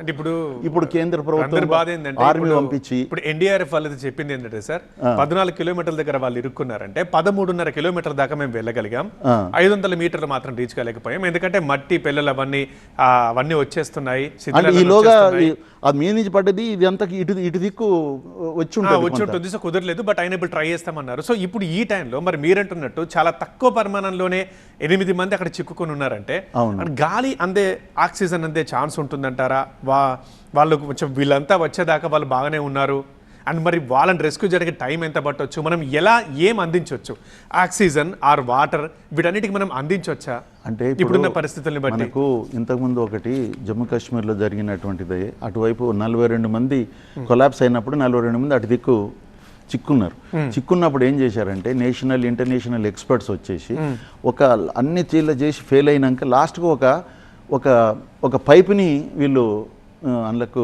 అంటే ఇప్పుడు ఇప్పుడు కేంద్ర అందరి బాధ ప్రభుత్వం ఏంటంటే ఆర్మీ ఇప్పుడు- పంపించి ఇప్పుడు ఎన్డీఆర్ఎఫ్ వాళ్ళది చెప్పింది ఏంటంటే సార్ పద్నాలుగు కిలోమీటర్ల దగ్గర వాళ్ళు ఇరుక్కున్నారంటే పదమూడున్నర కిలోమీటర్ల దాకా మేము వెళ్ళగలిగాం. ఐదు వందల మీటర్లు మాత్రం రీచ్ కాలేకపోయాం. ఎందుకంటే మట్టి పిల్లలు అవన్నీ అవన్నీ వచ్చేస్తున్నాయి ఈలోగా అది మీద నుంచి పడ్డది ఇది అంతా ఇటు ఇటు దిక్కు వచ్చి వచ్చి ఉంటుంది. సో కుదరలేదు బట్ అయినా ఇప్పుడు ట్రై చేస్తామన్నారు. సో ఇప్పుడు ఈ టైంలో మరి మీరంటున్నట్టు చాలా తక్కువ పరిమాణంలోనే ఎనిమిది మంది అక్కడ చిక్కుకొని ఉన్నారంటే గాలి అందే ఆక్సిజన్ అందే ఛాన్స్ ఉంటుందంటారా? వా వాళ్ళు కొంచెం వీళ్ళంతా వచ్చేదాకా వాళ్ళు బాగానే ఉన్నారు. అండ్ మరి వాళ్ళని రెస్క్యూ జరిగే టైం ఎంత పట్టొచ్చు? మనం ఎలా ఏం అందించవచ్చు ఆక్సిజన్ ఆర్ వాటర్ వీటన్నిటికి మనం అందించవచ్చా అంటే ఇప్పుడున్న ఇప్పుడు పరిస్థితుల్ని బట్టి. మనకు ఇంతకుముందు ఒకటి జమ్మూ కాశ్మీర్లో జరిగినటువంటిది. అటువైపు నలభై రెండు మంది కొలాప్స్ అయినప్పుడు నలభై రెండు మంది అటు దిక్కు చిక్కున్నారు. చిక్కున్నప్పుడు ఏం చేశారంటే నేషనల్ ఇంటర్నేషనల్ ఎక్స్పర్ట్స్ వచ్చేసి ఒక అన్ని చీల చేసి ఫెయిల్ అయినాక లాస్ట్కు ఒక ఒక ఒక పైపుని వీళ్ళు అందులోకి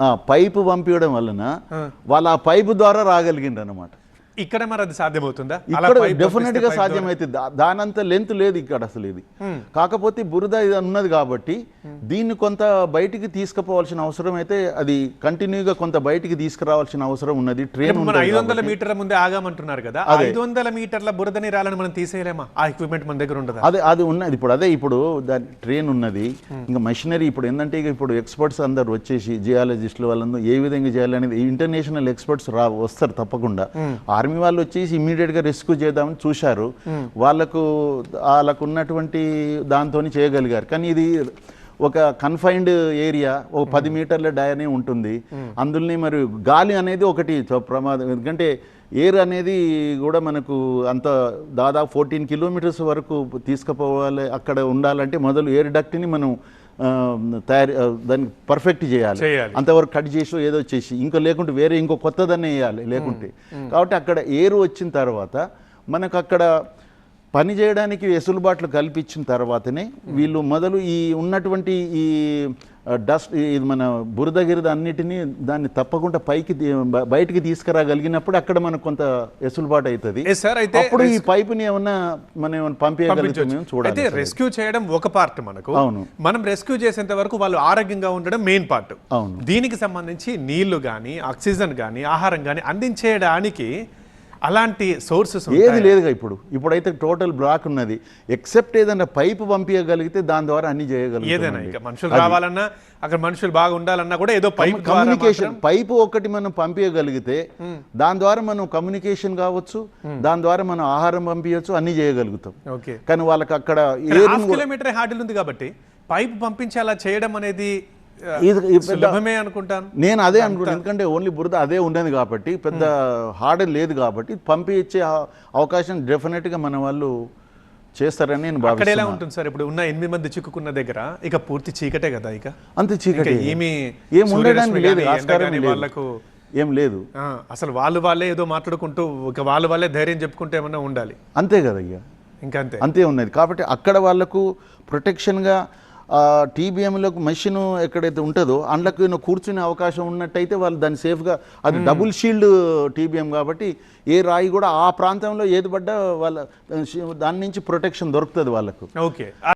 ఆ పైపు పంపించడం వలన వాళ్ళు ఆ పైపు ద్వారా రాగలిగిండ్రు అనమాట ఇక్కడ మరి అది సాధ్యమవుతుందా? ఇక్కడ డెఫినెట్గా సాధ్యమైతే దానంత లెంత్ లేదు ఇక్కడ అసలు ఇది. కాకపోతే బురద ఇది ఉన్నది కాబట్టి దీన్ని కొంత బయటికి తీసుకుపోవాల్సిన అవసరం అయితే అది కంటిన్యూగా కొంత బయటికి తీసుకురావాల్సిన అవసరం ఉన్నది. ట్రైన్ ఐదు వందల మీటర్ల ముందే ఆగామంటున్నారు కదా. ఐదు వందల మీటర్ల బురద నీరాలను మనం తీసేయలేమా? ఆ ఎక్విప్మెంట్ మన దగ్గర ఉండదా అదే అది ఉన్నది. ఇప్పుడు అదే ఇప్పుడు దాని ట్రైన్ ఉన్నది. ఇంకా మెషినరీ ఇప్పుడు ఏంటంటే ఇప్పుడు ఎక్స్పర్ట్స్ అందరు వచ్చేసి జియాలజిస్టులు వాళ్ళందరూ ఏ విధంగా చేయాలనేది ఇంటర్నేషనల్ ఎక్స్పర్ట్స్ రా వస్తారు తప్పకుండా. ఆర్మీ వాళ్ళు వచ్చేసి ఇమీడియట్గా రెస్క్యూ చేద్దామని చూశారు. వాళ్ళకు వాళ్ళకు ఉన్నటువంటి దాంతో చేయగలిగారు. కానీ ఇది ఒక కన్ఫైన్డ్ ఏరియా ఒక పది మీటర్ల డయానే ఉంటుంది. అందులోని మరి గాలి అనేది ఒకటి ప్రమాదం. ఎందుకంటే ఎయిర్ అనేది కూడా మనకు అంత దాదాపు ఫోర్టీన్ కిలోమీటర్స్ వరకు తీసుకుపోవాలి అక్కడ ఉండాలంటే మొదలు ఎయిర్ డక్ట్ని మనం తయారు దాన్ని పర్ఫెక్ట్ చేయాలి. అంతవరకు కట్ చేసి ఏదో చేసి ఇంకా లేకుంటే వేరే ఇంకో కొత్తదన్నే వేయాలి లేకుంటే. కాబట్టి అక్కడ ఎయిర్ వచ్చిన తర్వాత మనకు అక్కడ పని చేయడానికి వెసులుబాట్లు కల్పించిన తర్వాతనే వీళ్ళు మొదలు ఈ ఉన్నటువంటి ఈ డస్ట్ ఇది మన బురద గిరద అన్నిటినీ దాన్ని తప్పకుండా పైకి బయటికి తీసుకురాగలిగినప్పుడు అక్కడ మనకు కొంత వెసులుబాటు అవుతుంది. ఏ సార్ అయితే అప్పుడు ఈ పైపుని ఏమన్నా మనం పంపించగలుగుతాం మేము అయితే చూడాలి రెస్క్యూ చేయడం ఒక పార్ట్ మనకు. అవును. మనం రెస్క్యూ చేసేంత వరకు వాళ్ళు ఆరోగ్యంగా ఉండడం మెయిన్ పార్ట్. అవును. దీనికి సంబంధించి నీళ్ళు కానీ ఆక్సిజన్ కానీ ఆహారం కానీ అందించేయడానికి అలాంటి సోర్సెస్ ఏది లేదుగా ఇప్పుడు. ఇప్పుడైతే టోటల్ బ్లాక్ ఉన్నది. ఎక్సెప్ట్ ఏదైనా పైపు పంపించగలిగితే దాని ద్వారా అన్ని ఏదైనా చేయగలుగుతాం ఇక మనుషులు రావాలన్నా అక్కడ మనుషులు బాగా ఉండాలన్నా కూడా ఏదో పైప్ కమ్యూనికేషన్. పైపు ఒకటి మనం పంపించగలిగితే దాని ద్వారా మనం కమ్యూనికేషన్ కావచ్చు దాని ద్వారా మనం ఆహారం పంపించవచ్చు అన్ని చేయగలుగుతాం. ఓకే. కానీ వాళ్ళకి అక్కడ కిలోమీటర్ హార్డిల్ ఉంది కాబట్టి పైప్ పంపించి అలా చేయడం అనేది ఇది- సులభమే అనుకుంటాను. నేను అదే అనుకుంటాను. ఎందుకంటే ఓన్లీ బురద అదే ఉండదు కాబట్టి పెద్ద హార్డ్ లేదు కాబట్టి పంపించే ఆ- అవకాశం డెఫినెట్గా మన వాళ్ళు చేస్తారని నేను అక్కడ ఎలా ఉంటుంది సార్? ఇప్పుడు ఉన్న ఎనిమిది మంది చిక్కుకున్న దగ్గర ఇక పూర్తి చీకటే కదా ఇక? అంతే చీకటి. ఏమి ఏం ఉండడానికి లేదు ఆస్కారం వాళ్ళకు ఏం లేదు. అసలు వాళ్ళు వాళ్ళే ఏదో మాట్లాడుకుంటూ ఇక వాళ్ళు వాళ్ళే ధైర్యం చెప్పుకుంటే ఏమన్నా ఉండాలి. అంతే కదా ఇక. ఇంకా అంతే అంతే ఉన్నది. కాబట్టి అక్కడ వాళ్ళకు ప్రొటెక్షన్గా టీబీఎంలకు మెషిన్ ఎక్కడైతే ఉంటుందో అందులోకి కూర్చునే అవకాశం ఉన్నట్టయితే వాళ్ళు దాన్ని సేఫ్గా అది డబుల్ షీల్డ్ టీబీఎం కాబట్టి ఏ రాయి కూడా ఆ ప్రాంతంలో ఏది పడ్డా వాళ్ళ దాని నుంచి ప్రొటెక్షన్ దొరుకుతుంది వాళ్ళకు. ఓకే.